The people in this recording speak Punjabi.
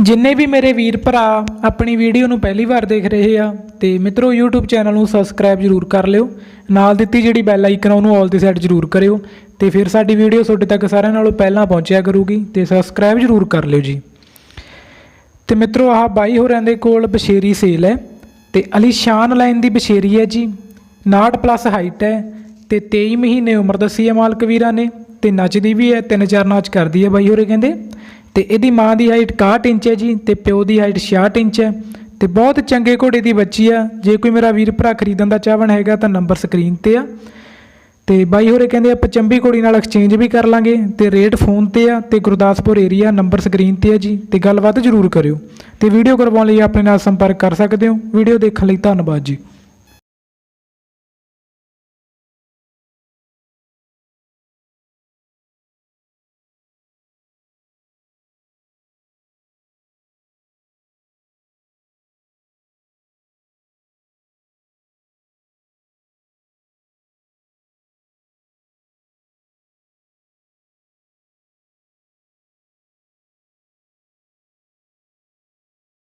ਜਿੰਨੇ ਵੀ ਮੇਰੇ ਵੀਰ ਭਰਾ ਆਪਣੀ ਵੀਡੀਓ ਨੂੰ ਪਹਿਲੀ ਵਾਰ ਦੇਖ ਰਹੇ ਆ ਤੇ ਮਿੱਤਰੋ, YouTube ਚੈਨਲ ਨੂੰ ਸਬਸਕ੍ਰਾਈਬ ਜਰੂਰ ਕਰ ਲਿਓ। ਨਾਲ ਦਿੱਤੀ ਜਿਹੜੀ ਬੈਲ ਆਈਕਨ ਆ, ਉਹਨੂੰ ਆਲ 'ਤੇ ਸੈੱਟ ਜਰੂਰ ਕਰਿਓ ਤੇ ਫਿਰ ਸਾਡੀ ਵੀਡੀਓ ਤੁਹਾਡੇ ਤੱਕ ਸਾਰਿਆਂ ਨਾਲੋਂ ਪਹਿਲਾਂ ਪਹੁੰਚਿਆ ਕਰੂਗੀ ਤੇ ਸਬਸਕ੍ਰਾਈਬ ਜਰੂਰ ਕਰ ਲਿਓ ਜੀ। ਤੇ ਮਿੱਤਰੋ, ਆਹ ਬਾਈ ਹੋਰਾਂ ਦੇ ਕੋਲ ਬਸ਼ੇਰੀ ਸੇਲ ਹੈ ਤੇ ਅਲੀਸ਼ਾਨ ਲਾਈਨ ਦੀ ਬਸ਼ੇਰੀ ਹੈ ਜੀ। 59 ਪਲੱਸ ਹਾਈਟ ਹੈ ਤੇ 23 ਮਹੀਨੇ ਉਮਰ ਦੱਸੀ ਹੈ ਮਾਲਕ ਵੀਰਾਂ ਨੇ ਤੇ ਨੱਚਦੀ ਵੀ ਹੈ, ਤਿੰਨ ਚਾਰ ਨਾਚ ਕਰਦੀ ਹੈ ਬਾਈ ਹੋਰੇ ਕਹਿੰਦੇ। ਤੇ ਇਹਦੀ ਮਾਂ ਦੀ ਹਾਈਟ 61 ਇੰਚ ਹੈ ਜੀ ਤੇ ਪਿਓ ਦੀ ਹਾਈਟ 66 ਇੰਚ ਹੈ ਤੇ ਬਹੁਤ ਚੰਗੇ ਘੋੜੇ ਦੀ ਬੱਚੀ ਆ। ਜੇ ਕੋਈ ਮੇਰਾ ਵੀਰ ਭਰਾ ਖਰੀਦਣ ਦਾ ਚਾਹਵਣ ਹੈਗਾ ਤਾਂ ਨੰਬਰ ਸਕਰੀਨ ਤੇ ਆ। ਤੇ ਬਾਈ ਹੋਰੇ ਕਹਿੰਦੇ ਆਪਾਂ ਚੰਬੀ ਘੋੜੀ ਨਾਲ ਐਕਸਚੇਂਜ ਵੀ ਕਰ ਲਾਂਗੇ ਤੇ ਰੇਟ ਫੋਨ ਤੇ ਆ ਤੇ ਗੁਰਦਾਸਪੁਰ ਏਰੀਆ ਨੰਬਰ ਸਕਰੀਨ ਤੇ ਆ ਜੀ ਤੇ ਗੱਲਬਾਤ ਜ਼ਰੂਰ ਕਰਿਓ ਤੇ ਵੀਡੀਓ ਕਰਵਾਉਣ ਲਈ ਆਪਣੇ ਨਾਲ ਸੰਪਰਕ ਕਰ ਸਕਦੇ ਹੋ। ਵੀਡੀਓ ਦੇਖਣ ਲਈ ਧੰਨਵਾਦ ਜੀ।